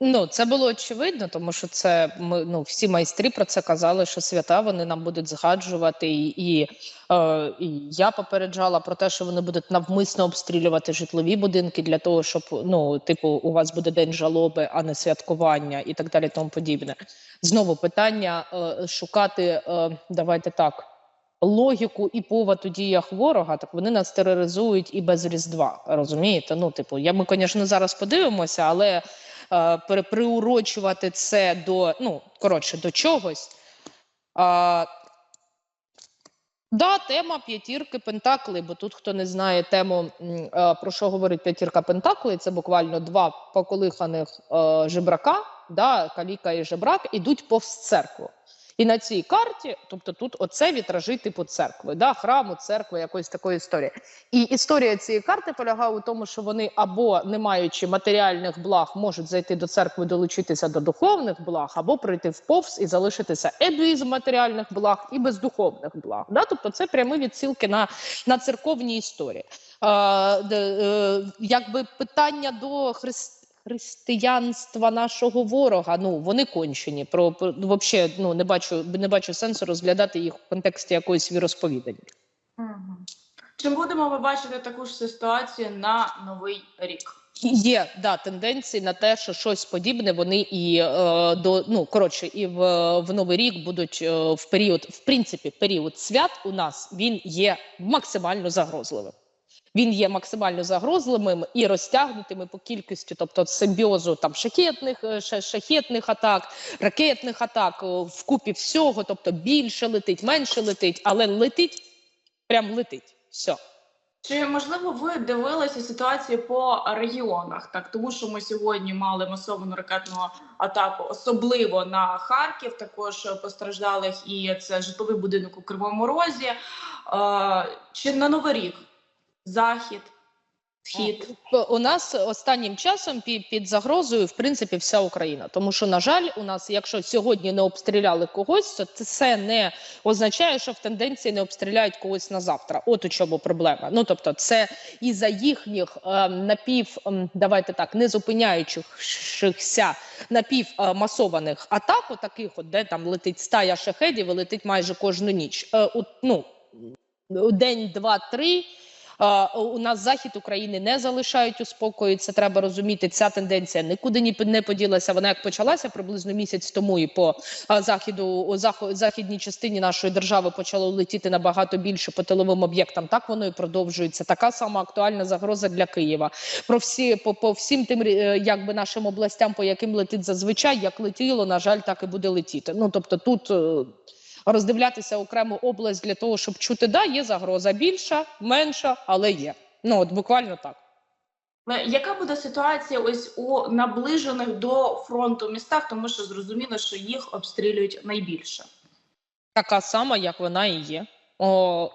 Ну, це було очевидно, тому що це ми ну всі майстри про це казали, що свята вони нам будуть згаджувати, і, і, е, і я попереджала про те, що вони будуть навмисно обстрілювати житлові будинки для того, щоб ну, типу, у вас буде день жалоби, а не святкування, і так далі. Тому подібне. Знову питання е, шукати. Е, давайте так. Логіку і повод у діях ворога, так вони нас тероризують і без різдва. Розумієте? Ну, типу, я ми, звісно, зараз подивимося, але е, приурочувати це до ну коротше до чогось. Да, тема п'ятірки Пентакли, бо тут хто не знає тему, е, про що говорить п'ятірка Пентакли, це буквально два поколиханих е, жебрака, да, каліка і жебрак, ідуть повз церкву. І на цій карті, тобто тут оце вітражі типу церкви, да, храму, церкви, якоїсь такої історії. І історія цієї карти полягає у тому, що вони або не маючи матеріальних благ, можуть зайти до церкви, долучитися до духовних благ, або прийти в повз і залишитися і без матеріальних благ, і без духовних благ. Да? Тобто це прямі відсилки на на церковні історії. Де, е, Якби питання до християн християнства нашого ворога. Ну вони кончені. Про, про ну, вообще, ну не бачу, не бачу сенсу розглядати їх в контексті якоїсь віросповідання. Угу. Чи будемо ми бачити таку ж ситуацію на новий рік? Є да тенденції на те, що щось подібне вони і е, до ну коротше, і в в новий рік будуть е, в період, в принципі, період свят у нас він є максимально загрозливим він є максимально загрозливим і розтягнутими по кількості, тобто симбіозу там шахетних е, шахетних атак, ракетних атак в купі всього, тобто більше летить, менше летить, але летить, прям летить. все. Чи можливо ви дивилися ситуацію по регіонах? Так, тому що ми сьогодні мали масовану ракетну атаку, особливо на Харків. Також постраждалих, і це житловий будинок у Кривому Розі. Е, чи на новий рік захід, схід. У нас останнім часом під, загрозою в принципі вся Україна. Тому що, на жаль, у нас, якщо сьогодні не обстріляли когось, то це не означає, що в тенденції не обстріляють когось на завтра. От у чому проблема. Ну тобто, це і за їхніх е, напів, е, давайте так, не зупиняючихся напівмасованих атак, от таких, от де там летить стая шахедів і летить майже кожну ніч. Е, от, ну день, два, три. У нас захід України не залишають у спокої. Це треба розуміти. Ця тенденція нікуди не поділася. Вона як почалася приблизно місяць тому, і по заходу у західній частині нашої держави почало летіти набагато більше по тиловим об'єктам. Так воно і продовжується. Така сама актуальна загроза для Києва. Про всі по, по всім тим, е, якби нашим областям, по яким летить зазвичай, як летіло, на жаль, так і буде летіти. Ну тобто тут. Е, роздивлятися окрему область для того, щоб чути, да, є загроза більша, менша, але є. Ну от буквально так. Яка буде ситуація ось у наближених до фронту містах, тому що зрозуміло, що їх обстрілюють найбільше? Така сама, як вона і є. О,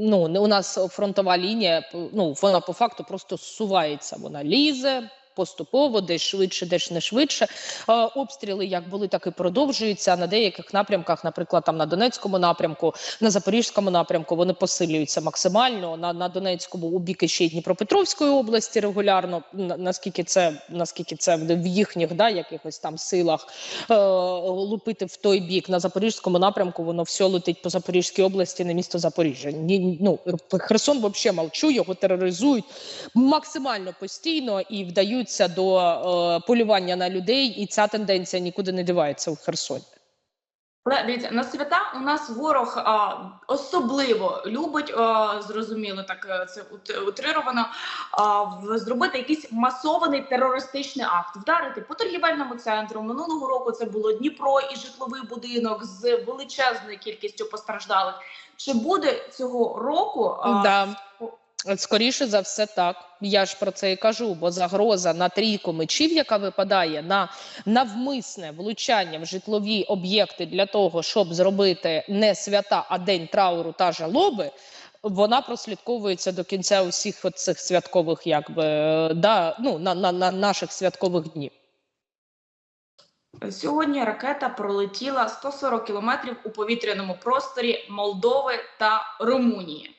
Ну у нас фронтова лінія, ну вона по факту просто зсувається. Вона лізе, поступово, десь швидше, десь не швидше. Обстріли як були, так і продовжуються на деяких напрямках, наприклад, там на Донецькому напрямку, на Запорізькому напрямку вони посилюються максимально. На на Донецькому у бік ще й Дніпропетровської області регулярно. Наскільки це наскільки це в їхніх да якихось там силах е, лупити в той бік на Запорізькому напрямку, воно все летить по Запорізькій області на місто Запоріжжя. Ні, ну Херсон взагалі молчу, його тероризують максимально постійно і вдають готуються до е, полювання на людей, і ця тенденція нікуди не дивається у Херсоні. Але дивіться, на свята у нас ворог а, особливо любить а, зрозуміло, так е, це утрировано, а, в, зробити якийсь масований терористичний акт, вдарити по торгівельному центру. Минулого року це було Дніпро і житловий будинок з величезною кількістю постраждалих. Чи буде цього року? А, да. Скоріше за все, так я ж про це і кажу, бо загроза на трійку мечів, яка випадає на навмисне влучання в житлові об'єкти для того, щоб зробити не свята, а день трауру та жалоби. Вона прослідковується до кінця усіх цих святкових, якби да ну на, на, на наших святкових днів. Сьогодні ракета пролетіла 140 кілометрів у повітряному просторі Молдови та Румунії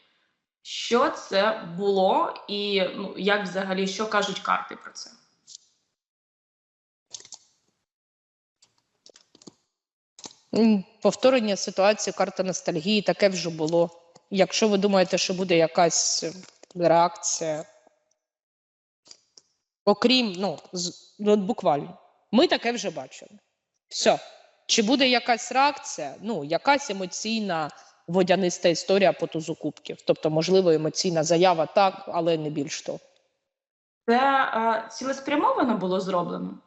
що це було, і ну, як взагалі що кажуть карти про це. Ну, повторення ситуації, карта ностальгії таке вже було. Якщо ви думаєте, що буде якась е, реакція, окрім, ну, ну, от буквально, ми таке вже бачили. Все. Чи буде якась реакція? Ну, якась емоційна водяниста історія по тузу кубків. Тобто, можливо, емоційна заява так, але не більш того. Це а, цілеспрямовано було зроблено.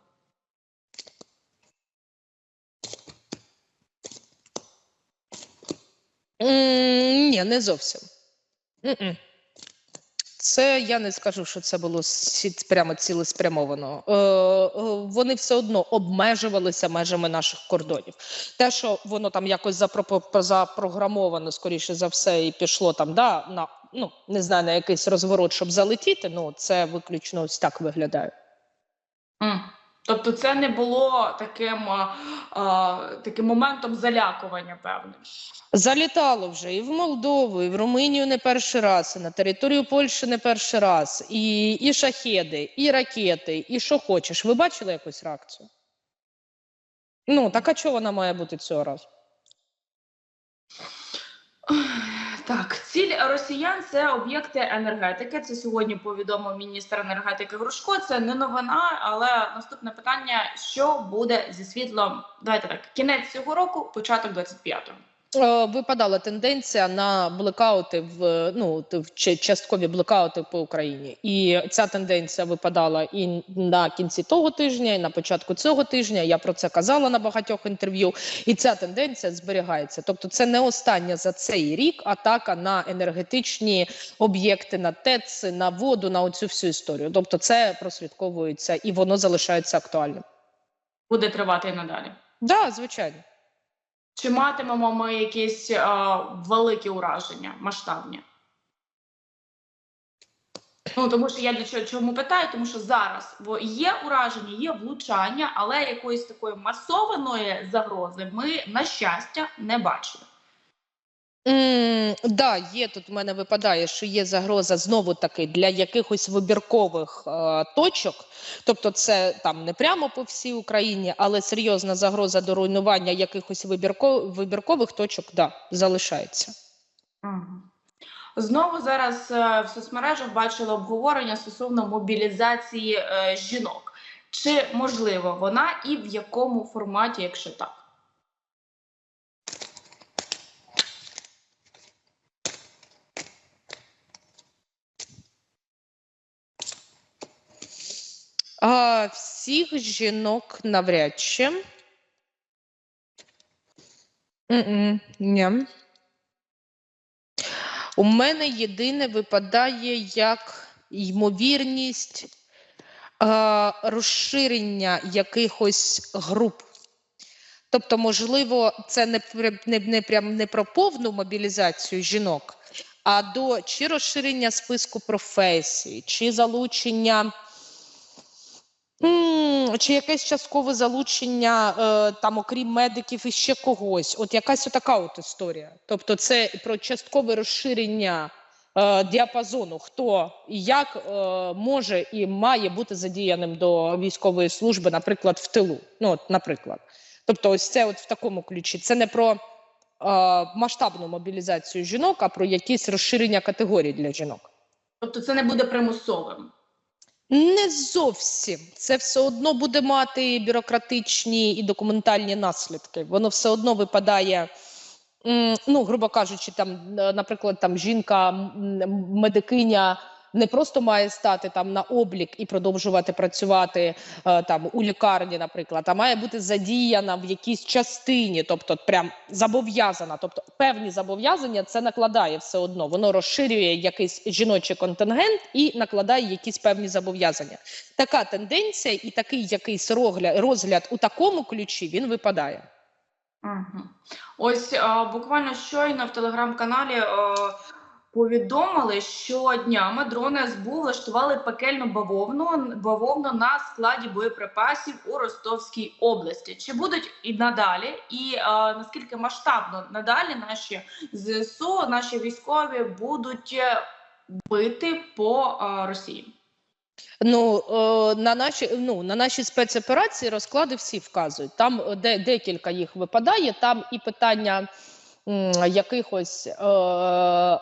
М, Ні, не зовсім. М-м. Це я не скажу, що це було прямо цілеспрямовано. Е, е, вони все одно обмежувалися межами наших кордонів. Те, що воно там якось запрограмовано, скоріше за все, і пішло там, да, на ну не знаю, на якийсь розворот, щоб залетіти. Ну це виключно ось так виглядає. М. Тобто, це не було таким, а, таким моментом залякування, певним. Залітало вже і в Молдову, і в Румунію не перший раз, і на територію Польщі не перший раз, і, і шахеди, і ракети, і що хочеш. Ви бачили якусь реакцію? Ну, так а чого вона має бути цього разу? Так, ціль росіян це об'єкти енергетики. Це сьогодні повідомив міністр енергетики Грушко. Це не новина, але наступне питання: що буде зі світлом? Давайте так, кінець цього року, початок 25-го. Е, Випадала тенденція на блекаути в ну в часткові блекаути по Україні, і ця тенденція випадала і на кінці того тижня, і на початку цього тижня. Я про це казала на багатьох інтерв'ю, і ця тенденція зберігається. Тобто, це не остання за цей рік атака на енергетичні об'єкти, на ТЕЦ, на воду, на оцю всю історію. Тобто, це прослідковується і воно залишається актуальним. Буде тривати і надалі. Да, звичайно. Чи матимемо ми якісь а, великі ураження, масштабні? Ну тому що я для чого чому питаю, тому що зараз бо є ураження, є влучання, але якоїсь такої масованої загрози ми, на щастя, не бачили. Mm, да, є тут. У мене випадає, що є загроза знову таки для якихось вибіркових е, точок. Тобто, це там не прямо по всій Україні, але серйозна загроза до руйнування якихось вибірко, вибіркових точок да, залишається. Знову зараз е, в соцмережах бачила обговорення стосовно мобілізації е, жінок. Чи можливо вона і в якому форматі, якщо так? А всіх жінок навряд чи. Ні. У мене єдине випадає як ймовірність е, розширення якихось груп. Тобто, можливо, це не, не, не, прям не про повну мобілізацію жінок, а до чи розширення списку професій, чи залучення. Чи якесь часткове залучення е, там, окрім медиків, і ще когось? От якась отака от історія. Тобто, це про часткове розширення е, діапазону, хто і як е, може і має бути задіяним до військової служби, наприклад, в тилу. Ну, от, наприклад. Тобто, ось це от в такому ключі. Це не про е, масштабну мобілізацію жінок, а про якісь розширення категорій для жінок. Тобто це не буде примусовим. Не зовсім це все одно буде мати бюрократичні і документальні наслідки. Воно все одно випадає. Ну, грубо кажучи, там, е, наприклад, там жінка, медикиня не просто має стати там на облік і продовжувати працювати е, там у лікарні, наприклад, а має бути задіяна в якійсь частині, тобто прям зобов'язана. Тобто певні зобов'язання це накладає все одно. Воно розширює якийсь жіночий контингент і накладає якісь певні зобов'язання. Така тенденція і такий якийсь розгляд, розгляд у такому ключі він випадає. Угу. Ось а, буквально щойно в телеграм-каналі а, повідомили, що днями дрони СБУ влаштували пекельну бавовну, бавовну на складі боєприпасів у Ростовській області. Чи будуть і надалі, і а, наскільки масштабно надалі наші ЗСУ, наші військові будуть е, бити по а, Росії? Ну е, на наші ну на наші спецоперації розклади всі вказують. Там е, де декілька їх випадає. Там і питання якихось е,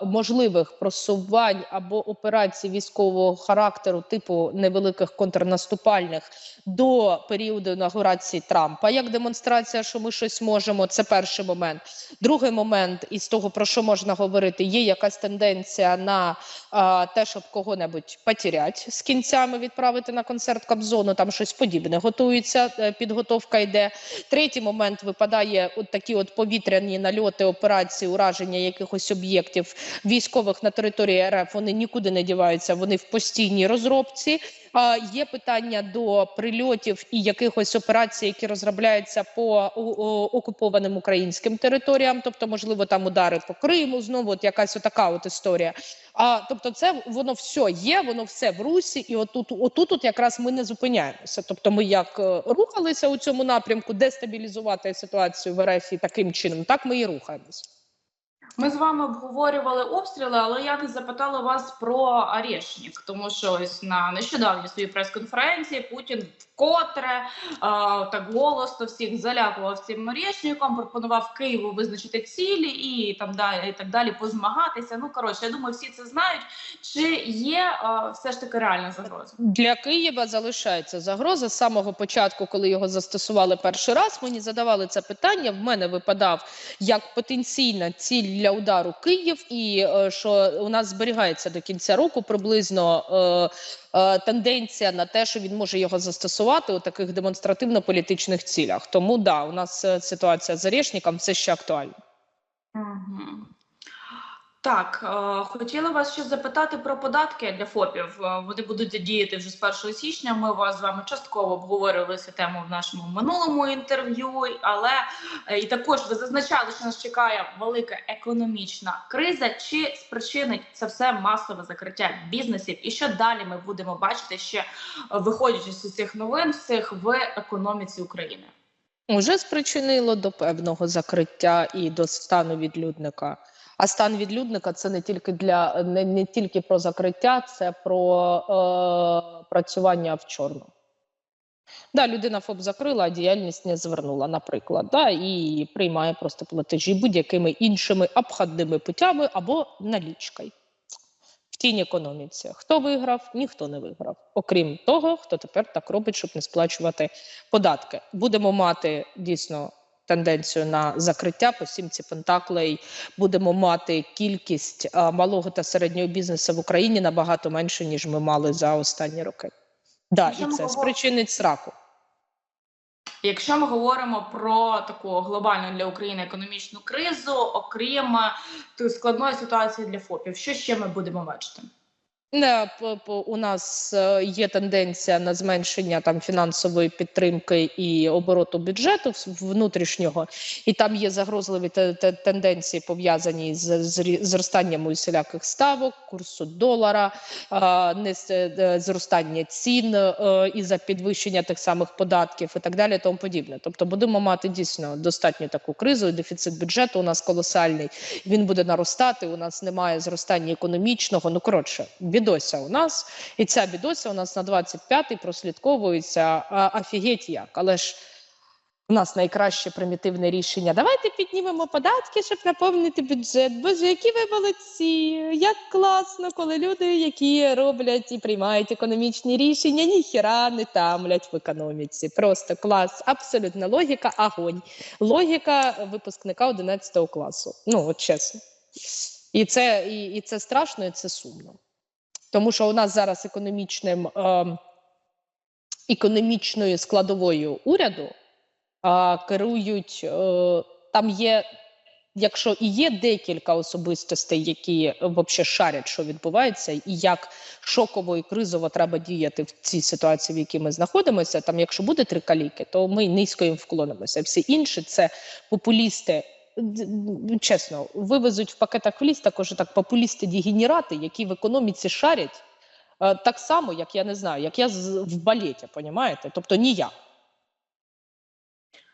можливих просувань або операцій військового характеру, типу невеликих контрнаступальних до періоду інаугурації Трампа, як демонстрація, що ми щось можемо. Це перший момент. Другий момент, із того про що можна говорити, є якась тенденція на а, те, щоб кого-небудь потерять з кінцями відправити на концерт Кобзону. Там щось подібне готується. е, Підготовка йде. Третій момент випадає от такі от повітряні нальоти, операції, ураження якихось об'єктів військових на території РФ. Вони нікуди не діваються. Вони в постійній розробці. Є питання до прильотів і якихось операцій, які розробляються по окупованим українським територіям, тобто, можливо, там удари по Криму, знову от якась отака от історія. А тобто, це воно все є, воно все в русі, і отут, отут, от якраз ми не зупиняємося. Тобто, ми як е, рухалися у цьому напрямку, дестабілізувати ситуацію в РФ таким чином, так ми і рухаємося. Ми з вами обговорювали обстріли, але я не запитала вас про Арешнік, тому що ось на нещодавній своїй прес-конференції Путін вкотре е, так голосно всіх залякував цим Арешніком, пропонував Києву визначити цілі і там далі і так далі позмагатися. Ну коротше, я думаю, всі це знають. Чи є е, все ж таки реальна загроза? Для Києва залишається загроза з самого початку, коли його застосували перший раз. Мені задавали це питання. В мене випадав як потенційна ціль для удару Київ, і е, що у нас зберігається до кінця року приблизно е, е, тенденція на те, що він може його застосувати у таких демонстративно-політичних цілях. Тому да, у нас е, ситуація з Орешником все ще актуальна. Угу. Так, е, хотіла вас ще запитати про податки для ФОПів. Е, Вони будуть діяти вже з 1 січня. Ми вас з вами частково обговорювали цю тему в нашому минулому інтерв'ю, але е, і також ви зазначали, що нас чекає велика економічна криза. Чи спричинить це все масове закриття бізнесів? І що далі ми будемо бачити ще виходячи з цих новин всіх в економіці України? Уже спричинило до певного закриття і до стану відлюдника. А стан відлюдника це не тільки для не, не тільки про закриття, це про е, працювання в чорну. Да, людина ФОП закрила, а діяльність не звернула, наприклад, да, і приймає просто платежі будь-якими іншими обходними путями або налічкою. В тінь економіці. Хто виграв? Ніхто не виграв. Окрім того, хто тепер так робить, щоб не сплачувати податки. Будемо мати дійсно тенденцію на закриття по сімці Пентаклей. Будемо мати кількість малого та середнього бізнесу в Україні набагато менше, ніж ми мали за останні роки. Да, і це спричинить сраку. Якщо ми говоримо про таку глобальну для України економічну кризу, окрім е, складної ситуації для ФОПів, що ще ми будемо бачити? По- у нас е, є тенденція на зменшення там фінансової підтримки і обороту бюджету внутрішнього, і там є загрозливі те- те- тенденції пов'язані з зростанням усіляких ставок, курсу долара, е, е, зростання цін е, і за підвищення тих самих податків і так далі, тому подібне. Тобто будемо мати дійсно достатньо таку кризу. і Дефіцит бюджету у нас колосальний. Він буде наростати. У нас немає зростання економічного. Ну коротше, бідося у нас, і ця бідося у нас на 25-й прослідковується а, офігеть як. Але ж у нас найкраще примітивне рішення. Давайте піднімемо податки, щоб наповнити бюджет. Боже, які ви молодці! Як класно, коли люди, які роблять і приймають економічні рішення, ніхіра не тамлять в економіці. Просто клас, абсолютна логіка, агонь. Логіка випускника 11 класу. Ну, от чесно. І це, і, і це страшно, і це сумно. Тому що у нас зараз економічним, е, економічною складовою уряду е, керують е, там є. Якщо і є декілька особистостей, які взагалі шарять, що відбувається, і як шоково і кризово треба діяти в цій ситуації, в якій ми знаходимося, там, якщо буде три каліки, то ми низько їм вклонимося. Всі інші це популісти. Д- Чесно, вивезуть в пакетах в ліс також так популісти-дегенерати, які в економіці шарять е, так само, як я не знаю, як я в балеті, понімаєте? Тобто ніяк.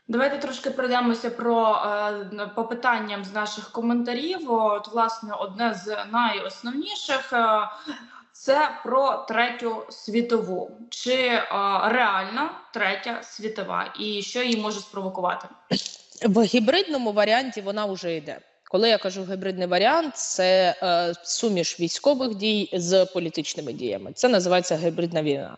Давайте трошки пройдемося про е, по питанням з наших коментарів. От, власне, одне з найосновніших е, це про третю світову. Чи реальна третя світова, і що її може спровокувати? В гібридному варіанті вона вже йде. Коли я кажу гібридний варіант, це е, суміш військових дій з політичними діями. Це називається гібридна війна.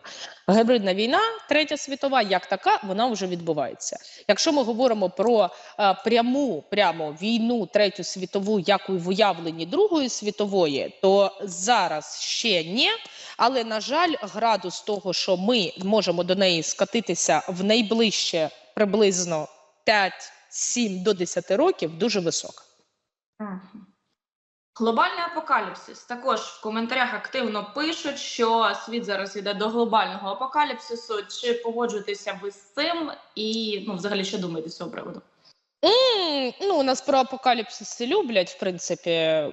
Гібридна війна, третя світова, як така, вона вже відбувається. Якщо ми говоримо про е, пряму прямо війну, третю світову, як у уявленні Другої світової, то зараз ще ні. Але на жаль, градус того, що ми можемо до неї скатитися в найближче приблизно 5-7 до 10 років, дуже висока. Глобальний апокаліпсис. Також в коментарях активно пишуть, що світ зараз йде до глобального апокаліпсису. Чи погоджуєтеся ви з цим? І ну, взагалі, що думаєте з цього приводу? М, Ну, у нас про апокаліпсиси люблять, в принципі, е,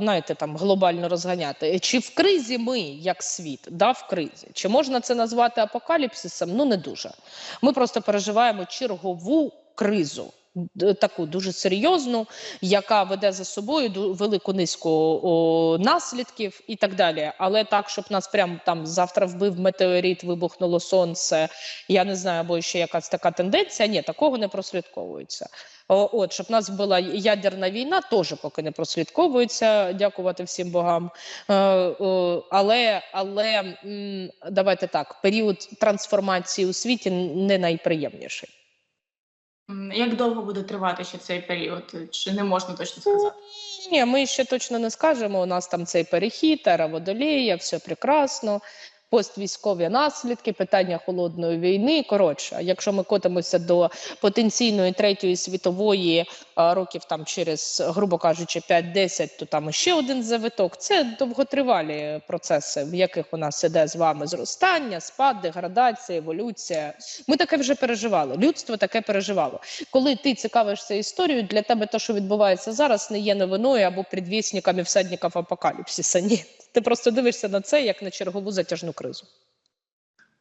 знаєте, там глобально розганяти. Чи в кризі ми, як світ, да, в кризі? Чи можна це назвати апокаліпсисом? Ну, не дуже. Ми просто переживаємо чергову кризу. Таку дуже серйозну, яка веде за собою велику низку о, наслідків і так далі. Але так, щоб нас прям там завтра вбив метеорит, вибухнуло сонце, я не знаю, або ще якась така тенденція. Ні, такого не прослідковується. О, От, щоб нас була ядерна війна, теж поки не прослідковується, дякувати всім богам. Е, о, але але давайте так: період трансформації у світі не найприємніший. Як довго буде тривати ще цей період? Чи не можна точно сказати? Ні, ми ще точно не скажемо. У нас там цей перехід, водолія, все прекрасно. Поствійськові наслідки, питання холодної війни. Коротше, якщо ми котимося до потенційної третьої світової років там через, грубо кажучи, 5-10, то там ще один завиток. Це довготривалі процеси, в яких у нас іде з вами зростання, спад, деградація, еволюція. Ми таке вже переживали. Людство таке переживало. Коли ти цікавишся історією, для тебе те, що відбувається зараз, не є новиною або предвісниками всадників апокаліпсиса. Ні, ти просто дивишся на це як на чергову затяжну кризу.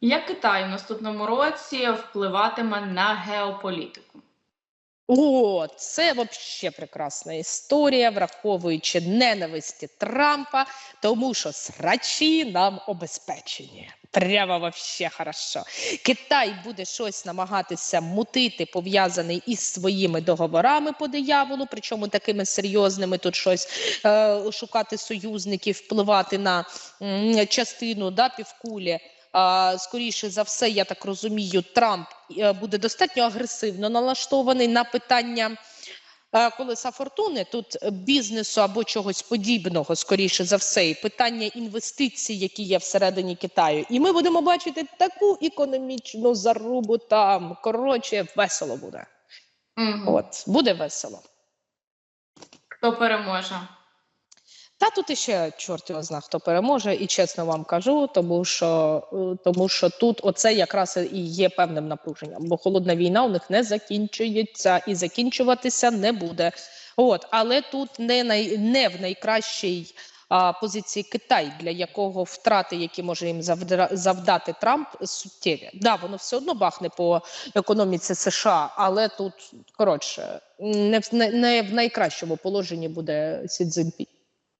Як Китай в наступному році впливатиме на геополітику? О, це вообще прекрасна історія, враховуючи ненависті Трампа, тому що срачі нам обезпечені. Прямо вообще хорошо. Китай буде щось намагатися мутити, пов'язаний із своїми договорами по дияволу, причому такими серйозними тут щось е, шукати союзників, впливати на м, частину да, півкулі. Скоріше за все, я так розумію, Трамп е, буде достатньо агресивно налаштований на питання е, колеса фортуни. Тут бізнесу або чогось подібного, скоріше за все, і питання інвестицій, які є всередині Китаю. І ми будемо бачити таку економічну зарубу там. Коротше, весело буде. Мгм. От буде весело. Хто переможе? Та тут іще чорт його зна, хто переможе, і чесно вам кажу, тому що, е, тому що тут оце якраз і є певним напруженням, бо холодна війна у них не закінчується і закінчуватися не буде. От, але тут не най, не в найкращій а, позиції Китай, для якого втрати, які може їм завдати Трамп, суттєві. Да, воно все одно бахне по економіці США, але тут коротше не в не в найкращому положенні буде Сі Цзіньпінь.